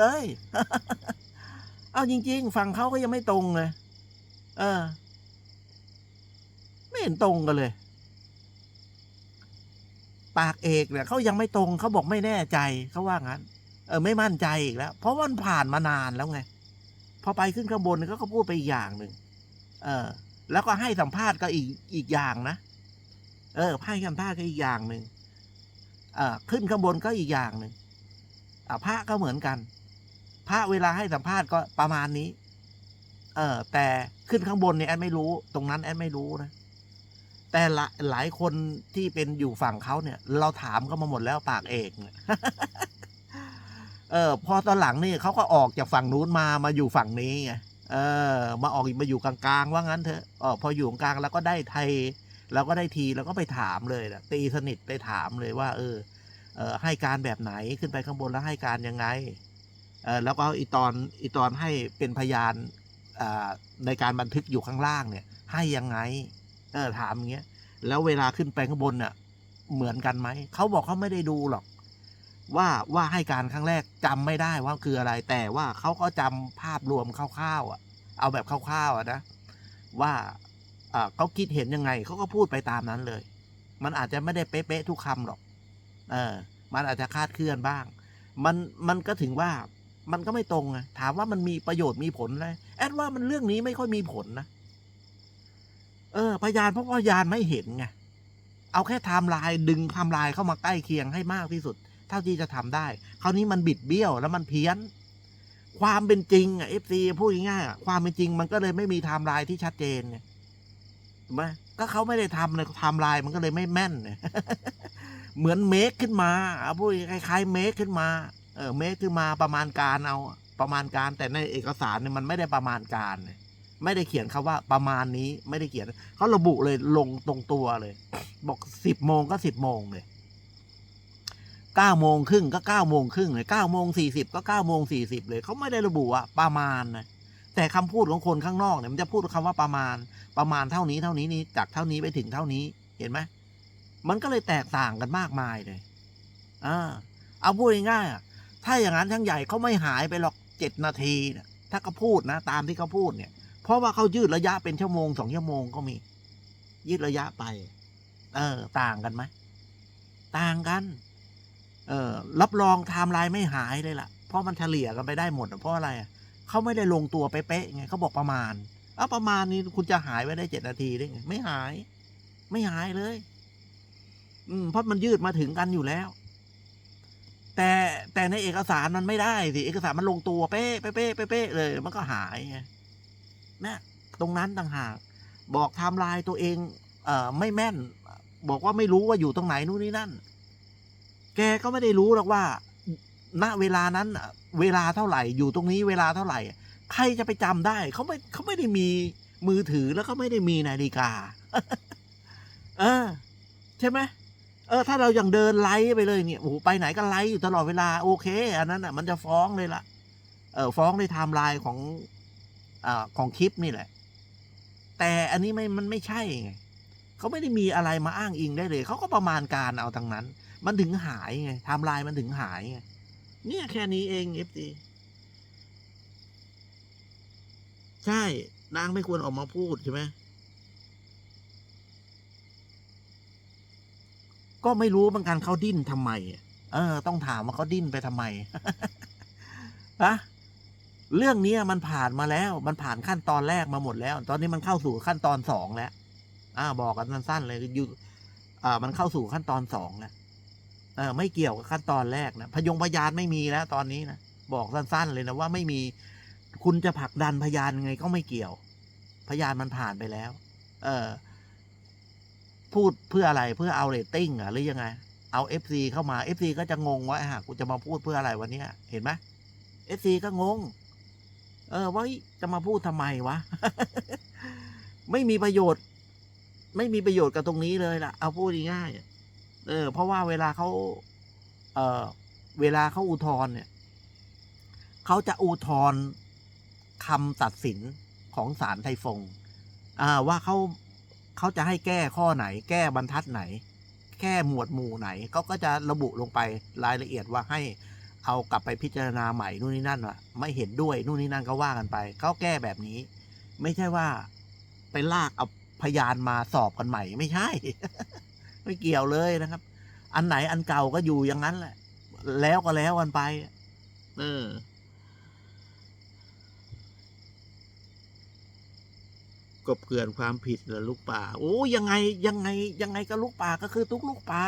เลย เอาจริง ๆ ฝั่งเขาก็ยังไม่ตรงเลย เออ ไม่เห็นตรงกันเลย ปากเอกเนี่ยเขายังไม่ตรงเขาบอกไม่แน่ใจเขาว่างั้น เออ ไม่มั่นใจอีกแล้ว เพราะว่ามันผ่านมานานแล้วไง พอไปขึ้นข้างบนเขาก็พูดไปอีกอย่างหนึ่ง เออ แล้วก็ให้สัมภาษณ์ก็อีกอีกอย่างนะ เออให้สัมภาษณ์ก็อีกอย่างหนึ่ง เออขึ้นข้างบนก็อีกอย่างหนึ่งอ่าพระก็เหมือนกัน พระเวลาให้สัมภาษณ์ก็ประมาณนี้ เออแต่ขึ้นข้างบนเนี่ยแอดไม่รู้ ตรงนั้นแอดไม่รู้นะ แต่หลายหลายคนที่เป็นอยู่ฝั่งเขาเนี่ย เราถามเขามาหมดแล้วปากเอกเออ พอตอนหลังนี่เขาก็ออกจากฝั่งนู้นมามาอยู่ฝั่งนี้ไงเออ มาออกมาอยู่กลางๆว่างั้นเถอะออพออยู่กลางแล้วก็ได้ไทยแล้วก็ได้ทีแล้วก็ไปถามเลยนะตีสนิทไปถามเลยว่า เออเออให้การแบบไหนขึ้นไปข้างบนแล้วให้การยังไง แล้วก็อีตอนอีตอนให้เป็นพยานในการบันทึกอยู่ข้างล่างเนี่ย ให้ยังไงเออถามอย่างเงี้ยแล้วเวลาขึ้นไปข้างบนเนี่ยเหมือนกันไหมเขาบอกเขาไม่ได้ดูหรอก ว่าว่าให้การครั้งแรกจำไม่ได้ว่าคืออะไร แต่ว่าเขาก็จำภาพรวมคร่าวๆอะ เอาแบบคร่าวๆอะนะว่าเขาคิดเห็นยังไงเขาก็พูดไปตามนั้นเลย มันอาจจะไม่ได้เป๊ะๆทุกคำหรอก เออ มันอาจจะคาดเคลื่อนบ้าง มันมันก็ถึงว่า มันก็ไม่ตรงไงถามว่ามันมีประโยชน์มีผลอะไรแอดว่ามันเรื่องนี้ไม่ค่อยมีผลนะเออ พยานเพราะพยานไม่เห็นไงเอาแค่ไทม์ไลน์ดึงไทม์ไลน์เข้ามาใกล้เคียงให้มากที่สุด เท่าที่จะทำได้ คราวนี้มันบิดเบี้ยวแล้วมันเพี้ยน ความเป็นจริงอะเอฟซีพูดง่ายๆความเป็นจริงมันก็เลยไม่มีไทม์ไลน์ที่ชัดเจนไงถูกไหมก็เขาไม่ได้ทำเลยไทม์ไลน์มันก็เลยไม่แม่นเนี่ยเหมือนเมคขึ้นมาเอาพูดคล้ายๆเมคขึ้นมา เออเมคขึ้นมาประมาณการเอาประมาณการแต่ในเอกสารเนี่ยมันไม่ได้ประมาณการไม่ได้เขียนคาว่าประมาณนี้ไม่ได้เขียนเขาระบุเลยลงตรงตัวเลย บอกสิบโมงก็สิบโมงเลยเก้าโมงครึ่งก็เก้าโมงครึ่งเลยเก้าโมงสี่สิบก็เก้าโมงสี่สิบเลยเขาไม่ได้ระบุว่าประมาณนะแต่คำพูดของคนข้างนอกเนี่ยมันจะพูดคำว่าประมาณประมาณเท่านี้เท่านี้นี้จากเท่านี้ไปถึงเท่านี้เห็นไหมมันก็เลยแตกต่างกันมากมายเลยอ่าเอาพูดง่ายๆอะ ถ้าอย่างนั้นทั้งใหญ่เขาไม่หายไปหรอกเจ็ดนาทีนะถ้าเขาพูดนะ ตามที่เขาพูดเนี่ย เพราะว่าเขายืดระยะเป็นชั่วโมงสองชั่วโมงก็มี ยืดระยะไป เออ ต่างกันไหมต่างกัน เออรับรองไทม์ไลน์ไม่หายเลยล่ะ เพราะมันเฉลี่ยกันไปได้หมดเพราะอะไรเขาไม่ได้ลงตัวเป๊ะๆไงเขาบอกประมาณเอาประมาณนี้คุณจะหายไว้ได้เจ็ดนาทีได้ไงไม่หาย ไม่หายเลย อืมเพราะมันยืดมาถึงกันอยู่แล้ว แต่แต่ในเอกสารมันไม่ได้สิเอกสารมันลงตัวเป๊ะเป๊ะเป๊ะเป๊ะเลยมันก็หายไงนะตรงนั้นต่างหาก บอกไทม์ไลน์ตัวเอง เอ่อไม่แม่น บอกว่าไม่รู้ว่าอยู่ตรงไหนนู่นนี่นั่น แกก็ไม่ได้รู้หรอกว่า ณเวลานั้นเวลาเท่าไหร่อยู่ตรงนี้เวลาเท่าไหร่ ใครจะไปจำได้เขาไม่เขาไม่ได้มีมือถือแล้วก็ไม่ได้มีนาฬิกา เออ ใช่ไหม เออถ้าเราอย่างเดินไลฟ์ไปเลยเนี่ยโอ้โหไปไหนก็ไลฟ์อยู่ตลอดเวลาโอเค อันนั้นอะมันจะฟ้องเลยละเออฟ้องในไทม์ไลน์ของอ่าของคลิปนี่แหละ แต่อันนี้ไม่มันไม่ใช่ไงเขาไม่ได้มีอะไรมาอ้างอิงได้เลย เขาก็ประมาณการเอาทางนั้น มันถึงหายไงไทม์ไลน์มันถึงหายไงเนี่ยแค่นี้เองเอฟซีใช่นางไม่ควรออกมาพูดใช่ไหม ก็ไม่รู้เหมือนกันเขาดิ้นทำไม เออ ต้องถามว่าเขาดิ้นไปทำไมฮะเรื่องนี้มันผ่านมาแล้ว มันผ่านขั้นตอนแรกมาหมดแล้ว ตอนนี้มันเข้าสู่ขั้นตอนสองแล้ว อ่า บอกกันสั้นๆเลยอยู่อ่า มันเข้าสู่ขั้นตอนสองแล้วเออ ไม่เกี่ยวกับขั้นตอนแรกนะพยงพยานไม่มีแล้วตอนนี้นะบอกสั้น ๆ เลยนะว่าไม่มี คุณจะผลักดันพยานไงก็ไม่เกี่ยว พยานมันผ่านไปแล้ว เออ พูดเพื่ออะไรเพื่อเอาเรตติ้งหรอะหรือยังไง เอาเอฟซีเข้ามาเอฟซีก็จะงงว่าฮะกูจะมาพูดเพื่ออะไรวันนี้เห็นไหมเอฟซีก็งง เออว่าจะมาพูดทำไมวะ ไม่มีประโยชน์ ไม่มีประโยชน์กับตรงนี้เลยล่ะ เอาพูดง่ายเออ เพราะว่าเวลาเขาเออเวลาเขาอุทธรณ์เนี่ยเขาจะอุทธรณ์คำตัดสินของศาลไทฟง อ่าว่าเขา เขาจะให้แก้ข้อไหน แก้บรรทัดไหน แก้หมวดหมู่ไหนเขาก็จะระบุลงไปรายละเอียดว่าให้เอากลับไปพิจารณาใหม่นู่นนี่นั่นว่ะไม่เห็นด้วยนู่นนี่นั่นก็ว่ากันไปเขาแก้แบบนี้ ไม่ใช่ว่า ไปลากเอาพยานมาสอบกันใหม่ ไม่ใช่ ไม่เกี่ยวเลยนะครับ อันไหนอันเก่าก็อยู่อย่างนั้นแหละ แล้วก็แล้วกันไป เออ กบเกลื่อนความผิดเหรอลูกป่า โอ้ยังไงยังไงยังไงก็ลูกป่าก็คือทุกลูกป่า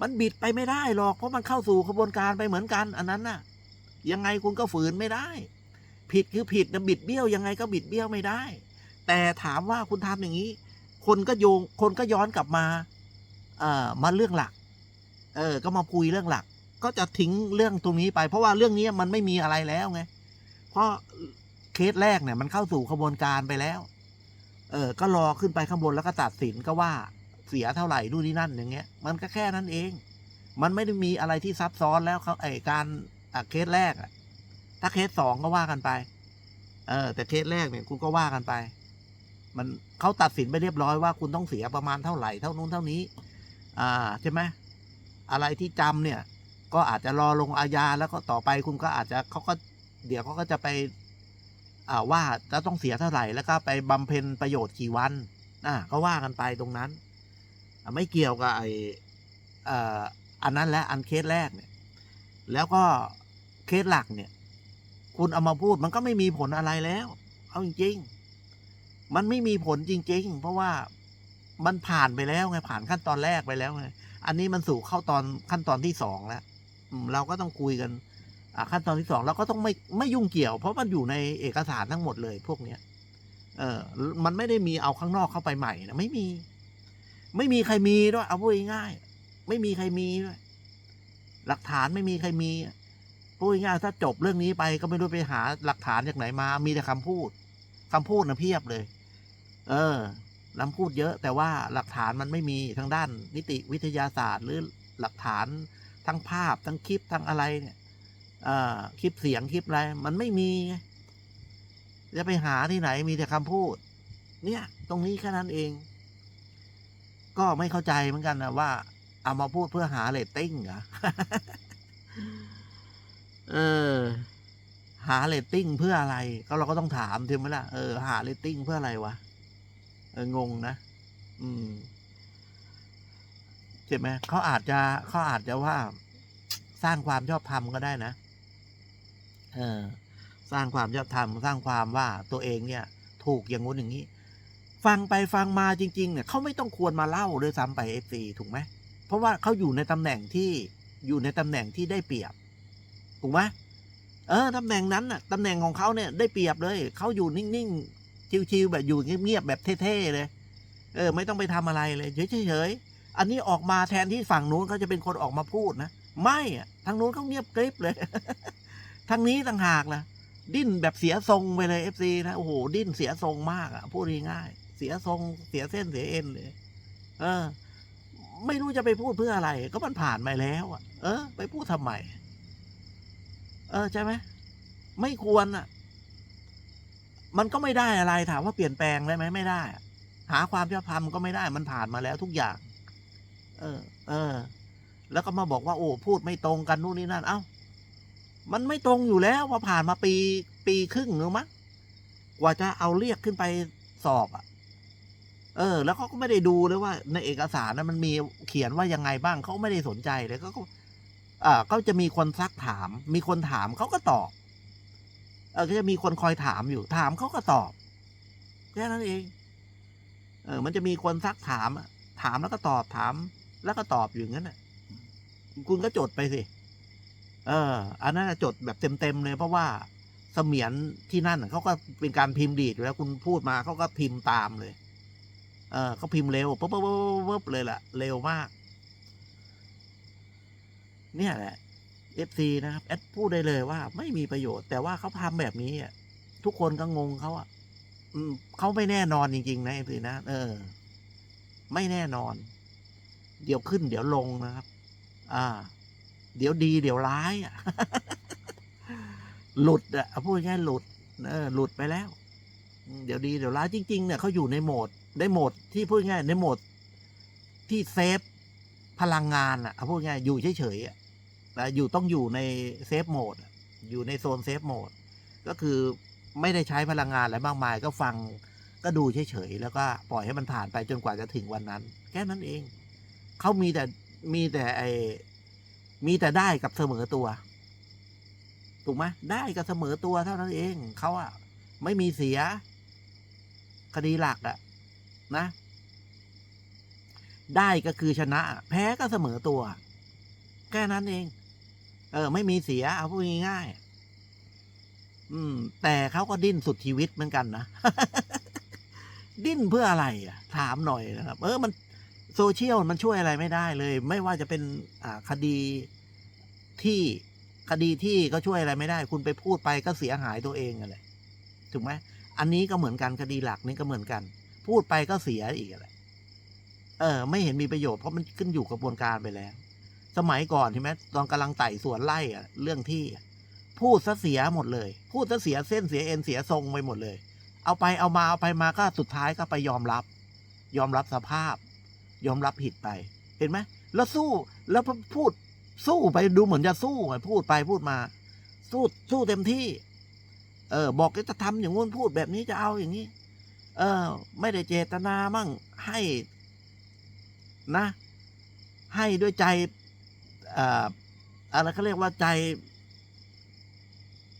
มันบิดไปไม่ได้หรอกเพราะมันเข้าสู่กระบวนการไปเหมือนกัน อันนั้นน่ะ ยังไงคุณก็ฝืนไม่ได้ ผิดคือผิดนะบิดเบี้ยวยังไงก็บิดเบี้ยวไม่ได้ แต่ถามว่าคุณทำอย่างนี้ คนก็โยงคนก็ย้อนกลับมา เอ่อมาเรื่องหลัก เออ ก็มาคุยเรื่องหลัก ก็จะทิ้งเรื่องตรงนี้ไป เพราะว่าเรื่องนี้มันไม่มีอะไรแล้วไงเพราะ เคสแรกเนี่ยมันเข้าสู่กระบวนการไปแล้ว เออ ก็รอขึ้นไปข้างบนแล้วก็ตัดสินก็ว่าเสียเท่าไหร่นู่นนี่นั่นอย่างเงี้ย มันก็แค่นั้นเอง มันไม่ได้มีอะไรที่ซับซ้อนแล้วเขาไอการอะเคสแรกอะถ้าเคสสองก็ว่ากันไป เออ แต่เคสแรกเนี่ยคุณก็ว่ากันไป มันเขาตัดสินไปเรียบร้อยว่าคุณต้องเสียประมาณเท่าไหร่เท่านู้นเท่านี้ อ่าใช่ไหมอะไรที่จำเนี่ย ก็อาจจะรอลงอาญาแล้วก็ต่อไปคุณก็อาจจะเขาก็เดี๋ยวเขาก็จะไป ว่าจะต้องเสียเท่าไหร่แล้วก็ไปบำเพ็ญประโยชน์กี่วันอ่าก็ว่ากันไปตรงนั้น ไม่เกี่ยวกับไออันนั้นและอันเคสแรกเนี่ย แล้วก็เคสหลักเนี่ย คุณเอามาพูดมันก็ไม่มีผลอะไรแล้ว เอาจริง ๆ มันไม่มีผลจริง ๆ เพราะว่ามันผ่านไปแล้วไงผ่านขั้นตอนแรกไปแล้วไงอันนี้มันสู่เข้าตอนขั้นตอนที่สองแล้วเราก็ต้องคุยกัน ขั้นตอนที่สองเราก็ต้องไม่ไม่ยุ่งเกี่ยว เพราะมันอยู่ในเอกสารทั้งหมดเลยพวกเนี้ยเออ มันไม่ได้มีเอาข้างนอกเข้าไปใหม่นะไม่มี ไม่มีใครมีด้วย เอาพูดง่ายไม่มีใครมีด้วยหลักฐานไม่มีใครมีพูดง่ายถ้าจบเรื่องนี้ไปก็ไม่รู้ไปหาหลักฐานจากไหนมา มีแต่คำพูดคำพูดนะเพียบเลย เออคำพูดเยอะ แต่ว่าหลักฐานมันไม่มีทางด้านนิติวิทยาศาสตร์ หรือหลักฐานทั้งภาพทั้งคลิปทั้งอะไรเนี่ย คลิปเสียงคลิปอะไร มันไม่มีจะไปหาที่ไหนมีแต่คำพูด เนี่ย ตรงนี้แค่นั้นเอง ก็ไม่เข้าใจเหมือนกันนะว่า เอามาพูดเพื่อหาเรตติ้งเหรอเออ หาเรตติ้งเพื่ออะไร ก็เราก็ต้องถามถึงไหมล่ะเออหาเรตติ้งเพื่ออะไรวะเอองงนะอืมใช่ไหมเขาอาจจะเขาอาจจะว่าสร้างความชอบธรรมก็ได้นะ เออสร้างความชอบธรรมสร้างความว่าตัวเองเนี่ย ถูกอย่างงู้นอย่างนี้ ฟังไปฟังมาจริงๆเนี่ยเขาไม่ต้องควรมาเล่าด้วยซ้ำไปเอฟซีถูกไหมเพราะว่าเขาอยู่ในตำแหน่งที่อยู่ในตำแหน่งที่ได้เปรียบ ถูกไหมเออตำแหน่งนั้นน่ะตำแหน่งของเขาเนี่ยได้เปรียบเลย เขาอยู่นิ่งๆ ชิวๆแบบอยู่เงียบๆแบบเท่ๆเลย เออ ไม่ต้องไปทำอะไรเลยเฉยๆอันนี้ออกมาแทนที่ฝั่งนู้นเขาจะเป็นคนออกมาพูดนะ ไม่ทางนู้นเขาเงียบกริบเลย ทางนี้ต่างหากนะดิ้นแบบเสียทรงไปเลยเอฟซีนะ โอ้โห ดิ้นเสียทรงมากอะพูดง่ายเสียทรงเสียเส้นเสียเอ็นเลยเออ ไม่รู้จะไปพูดเพื่ออะไร ก็มันผ่านมาแล้วอะเออ ไปพูดทำไมเออใช่ไหมไม่ควรอะ มันก็ไม่ได้อะไรถามว่าเปลี่ยนแปลงได้ไหมไม่ได้ หาความชอบธรรมก็ไม่ได้มันผ่านมาแล้วทุกอย่าง เออ เออ แล้วก็มาบอกว่า โอ้พูดไม่ตรงกันนู่นนี่นั่น เอ้า มันไม่ตรงอยู่แล้วพอผ่านมาปีปีครึ่งหรือมั้งกว่าจะเอาเรียกขึ้นไปสอบอะ เออ แล้วเขาก็ไม่ได้ดูเลยว่า ในเอกสารนั้นมันมีเขียนว่ายังไงบ้างเขาไม่ได้สนใจเลยเขาก็อ่าก็จะมีคนซักถาม มีคนถามเขาก็ตอบ เออก็จะมีคนคอยถามอยู่ ถามเขาก็ตอบแค่นั้นเอง เออ มันจะมีคนซักถามถามแล้วก็ตอบถาม แล้วก็ตอบอยู่งั้นน่ะ คุณก็จดไปสิ เอออันนั้นจดแบบเต็มๆเลยเพราะว่าเสมียนที่นั่นเขาก็เป็นการพิมพ์ดีดอยู่แล้วคุณพูดมาเขาก็พิมพ์ตามเลย เออเขาพิมพ์เร็วปุ๊บปุ๊บปุ๊บปุ๊บเลยล่ะ เร็วมาก เนี่ยแหละ FC นะครับแอดพูดได้เลยว่า ไม่มีประโยชน์ แต่ว่าเขาทำแบบนี้อะทุกคนก็งงเขาอะเขาไม่แน่นอนจริง ๆ นะ FC นะเออ ไม่แน่นอน เดี๋ยวขึ้น เดี๋ยวลงนะครับ อ่า เดี๋ยวดี เดี๋ยวร้ายอะหลุดอะพูดง่ายๆหลุดเออหลุดไปแล้ว เดี๋ยวดีเดี๋ยวร้ายจริง ๆ เนี่ยเขาอยู่ในโหมดในโหมดที่พูดง่ายในโหมดที่เซฟพลังงานอะพูดง่ายอยู่เฉยๆอะนะอยู่ต้องอยู่ในเซฟโหมดอยู่ในโซนเซฟโหมดก็คือไม่ได้ใช้พลังงานอะไรมากมาย ก็ฟังก็ดูเฉยๆแล้วก็ปล่อยให้มันผ่านไปจนกว่าจะถึงวันนั้น แค่นั้นเองเขามีแต่มีแต่ไอ มีแต่ได้กับเสมอตัว ถูกไหมได้กับเสมอตัวเท่านั้นเองเขาอะไม่มีเสีย คดีหลักอะนะ ได้ก็คือชนะ แพ้ก็เสมอตัว แค่นั้นเอง เออ ไม่มีเสีย เอาพูดง่ายๆอืม แต่เขาก็ดิ้นสุดชีวิตเหมือนกันนะดิ้นเพื่ออะไรอะ ถามหน่อยนะครับ เออมัน โซเชียลมันช่วยอะไรไม่ได้เลย ไม่ว่าจะเป็นคดีที่คดีที่ก็ช่วยอะไรไม่ได้ คุณไปพูดไปก็เสียหายตัวเองอะไรถูกไหมอันนี้ก็เหมือนกันคดีหลักนี่ก็เหมือนกัน พูดไปก็เสียอีกอะไรเออ ไม่เห็นมีประโยชน์เพราะมันขึ้นอยู่กระบวนการไปแล้ว สมัยก่อนใช่ไหมตอนกำลังไต่สวนไล่อะเรื่องที่ พูดซะเสียหมดเลย พูดซะเสียเส้นเสียเอ็นเสียทรงไปหมดเลย เอาไปเอามาเอาไปมาก็สุดท้ายก็ไปยอมรับ ยอมรับสภาพ ยอมรับผิดไป เห็นไหมแล้วสู้แล้วพูดสู้ไปดูเหมือนจะสู้ไงพูดไปพูดมา สู้สู้เต็มที่ เออ บอกจะทำอย่างงู้นพูดแบบนี้จะเอาอย่างนี้ เออ ไม่ได้เจตนามั่งให้นะ ให้ด้วยใจเอ่ออะไรเขาเรียกว่าใจ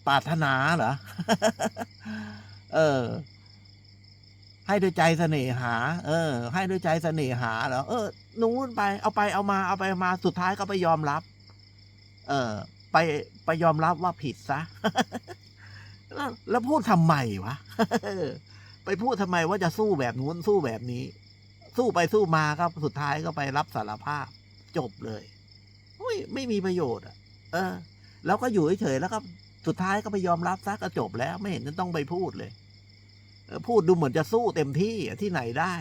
ปรารถนาเหรอ เออ ให้ด้วยใจเสน่หา เออ ให้ด้วยใจเสน่หาเหรอเออนู้นไปเอาไปเอามาเอาไปมาสุดท้ายก็ไปยอมรับ เออ ไปไปยอมรับว่าผิดซะแล้วแล้วพูดทำไมวะไปพูดทำไมว่าจะสู้แบบนู้นสู้แบบนี้ สู้ไปสู้มาครับสุดท้ายก็ไปรับสารภาพ จบเลยอุ้ยไม่มีประโยชน์อะ เออ แล้วก็อยู่เฉยๆแล้วก็สุดท้ายก็ไปยอมรับซะก็จบแล้ว ไม่เห็นจะต้องไปพูดเลย พูดดูเหมือนจะสู้เต็มที่ที่ไหนได้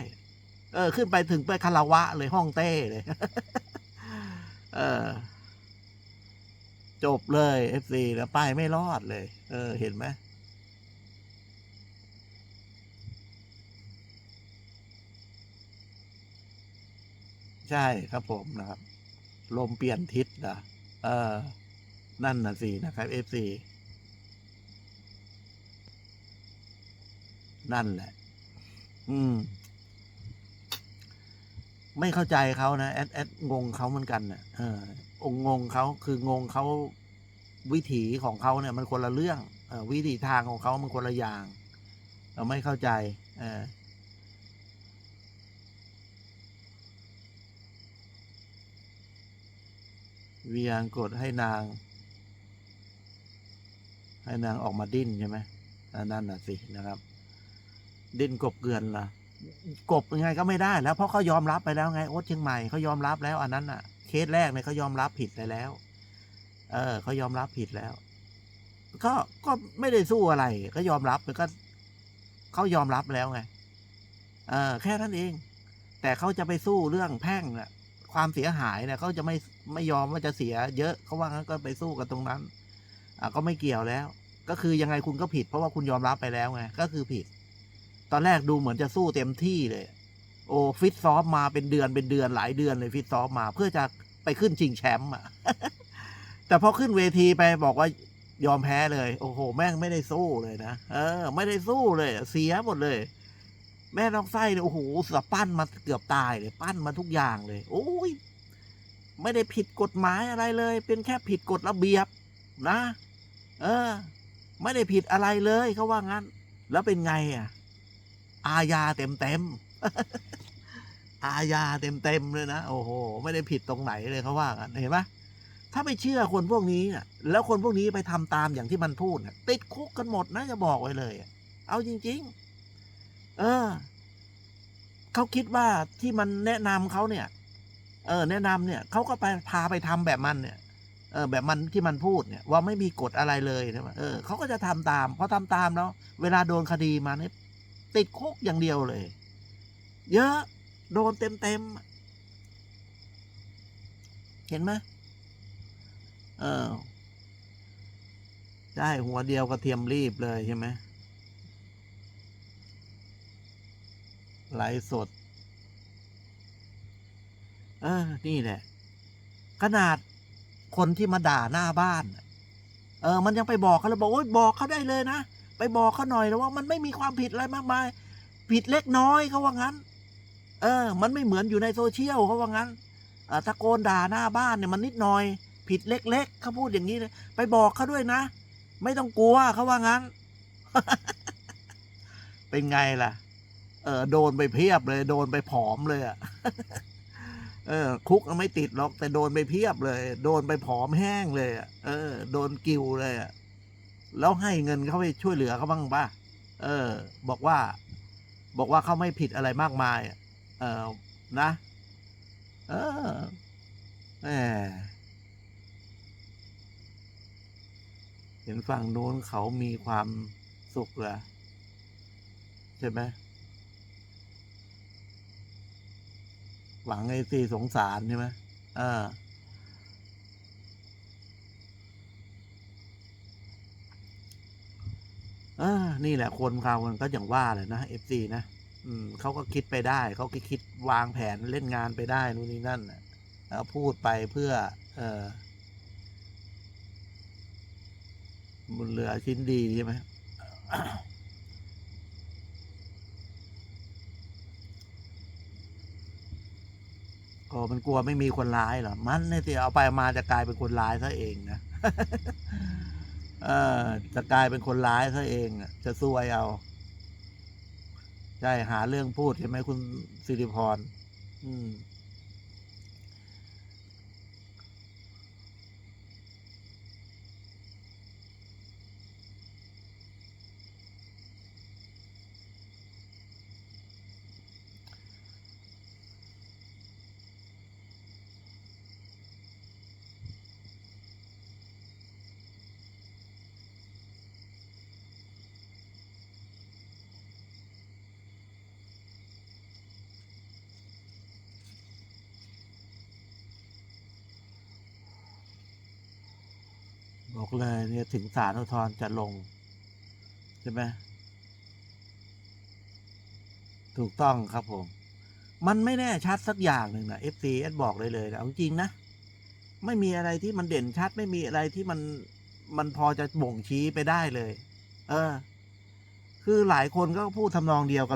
เออ ขึ้นไปถึงไปคาราวะเลยห้องเต้เลยเออ จบเลยเอฟซีแล้วไปไม่รอดเลย เออ เห็นไหมใช่ครับผมนะครับ ลมเปลี่ยนทิศนะเออ นั่นนะสินะครับเอฟซี นั่นแหละ อืม ไม่เข้าใจเขานะแอดแอดงงเขาเหมือนกันนะ่ะ เออ องงงเขาคืองงเขาวิถีของเขาเนี่ย มันคนละเรื่องอวิถีทางของเขามันคนละอย่างเราไม่เข้าใจเออวียงกดให้นาง ให้นางออกมาดิ้นใช่ไหมนั่นน่ะสินะครับ ดินกบเกลือนล่ะกบยังไงก็ไม่ได้แล้วเพราะเขายอมรับไปแล้วไงโอ๊ตเชียงใหม่เขายอมรับแล้วอันนั้นอะ เคสแรกเนี่ยเขายอมรับผิดไปแล้ว เออเขายอมรับผิดแล้ว ก็ก็ไม่ได้สู้อะไร ก็ยอมรับแล้วก็เขายอมรับแล้วไงเออแค่นั้นเอง แต่เขาจะไปสู้เรื่องแพ่งน่ะ ความเสียหายเนี่ยเขาจะไม่ไม่ยอมว่าจะเสีย เยอะเขาว่างั้นก็ไปสู้กันตรงนั้น อ่าก็ไม่เกี่ยวแล้ว ก็คือยังไงคุณก็ผิด เพราะว่าคุณยอมรับไปแล้วไงก็คือผิด ตอนแรกดูเหมือนจะสู้เต็มที่เลย โอ้ฟิตซ้อมมาเป็นเดือนเป็นเดือนหลายเดือนเลยฟิตซ้อมมา เพื่อจะไปขึ้นชิงแชมป์อะ แต่พอขึ้นเวทีไปบอกว่ายอมแพ้เลย โอ้โห แม่งไม่ได้สู้เลยนะเออ ไม่ได้สู้เลย เสียหมดเลย แม่น้องไส้เนี่ยโอ้โหสปั้นมาเกือบตายเลยปั้นมาทุกอย่างเลย โอ้ยไม่ได้ผิดกฎหมายอะไรเลย เป็นแค่ผิดกฎระเบียบนะ เออ ไม่ได้ผิดอะไรเลยเขาว่างั้น แล้วเป็นไงอะ อาญาเต็มเต็มอาญาเต็มเต็มเลยนะโอ้โห ไม่ได้ผิดตรงไหนเลยเขาว่ากันเห็นไหมถ้าไปเชื่อคนพวกนี้นแล้วคนพวกนี้ไปทำตามอย่างที่มันพูดติดคุกกันหมดนะจะบอกไว้เลย เอาจริง ๆ เออเขาคิดว่าที่มันแนะนำเขาเนี่ย เออ แนะนำเนี่ยเขาก็ไปพาไปทำแบบมันเนี่ย เออ แบบมันที่มันพูดเนี่ย ว่าไม่มีกฎอะไรเลยนะเออเขาก็จะทำตามพอทำตามแล้วเวลาโดนคดีมาเนี่ย ติดคุกอย่างเดียวเลย เยอะ โดนเต็มเต็มเห็นไหมเออได้หัวเดียวกระเทียมรีบเลยใช่ไหมไหลสด เออ นี่แหละ ขนาดคนที่มาด่าหน้าบ้าน เออ มันยังไปบอกเขาเลยบอกโอ้ยบอกเขาได้เลยนะ ไปบอกเขาหน่อยนะว่ามันไม่มีความผิดอะไรมากมาย ผิดเล็กน้อยเขาว่างั้น เออ มันไม่เหมือนอยู่ในโซเชียลเขาว่างั้นตะโกนด่าหน้าบ้านเนี่ยมันนิดหน่อย ผิดเล็กๆเขาพูดอย่างนี้เลยไปบอกเขาด้วยนะ ไม่ต้องกลัวเขาว่างั้น เป็นไงล่ะ เออโดนไปเพียบเลย โดนไปผอมเลยอะเออ คุกไม่ติดหรอกแต่โดนไปเพียบเลย โดนไปผอมแห้งเลยอะเออ โดนกิวเลยอะ แล้วให้เงินเขาไปช่วยเหลือเขาบ้างป่ะเออ บอกว่า บอกว่าเขาไม่ผิดอะไรมากมายอะเออนะ เออแหมเห็นฝั่งนู้นเขามีความสุขเหรอใช่ไหมหวังไอ้สี่สงสารใช่ไหมเออ อนี่แหละคนเขามันก็อย่างว่าแหละนะเอฟซีนะอืมเขาก็คิดไปได้ เขาก็คิดวางแผนเล่นงานไปได้นู่นนี่นั่นแล้วพูดไปเพื่อ เออบุญเหลือชิ้นดีใช่ไหมก็มันกลัวไม่มีคนร้ายเหรอ มันเนี่ยสิเอาไปมาจะกลายเป็นคนร้ายซะเองนะ เออจะกลายเป็นคนร้ายซะเองอะจะซวยเอาใช่หาเรื่องพูดใช่ไหมคุณสิริพร อืม กเลยเนี่ยถึงศาลอุทธรณ์จะลง ใช่ไหมถูกต้องครับผม มันไม่แน่ชัดสักอย่างหนึ่งนะ f อ s บอกเลยเลยนะเอาจริงนะ ไม่มีอะไรที่มันเด่นชัด ไม่มีอะไรที่มันมันพอจะบ่งชี้ไปได้เลย เออ คือหลายคนก็พูดทำนองเดียวกัน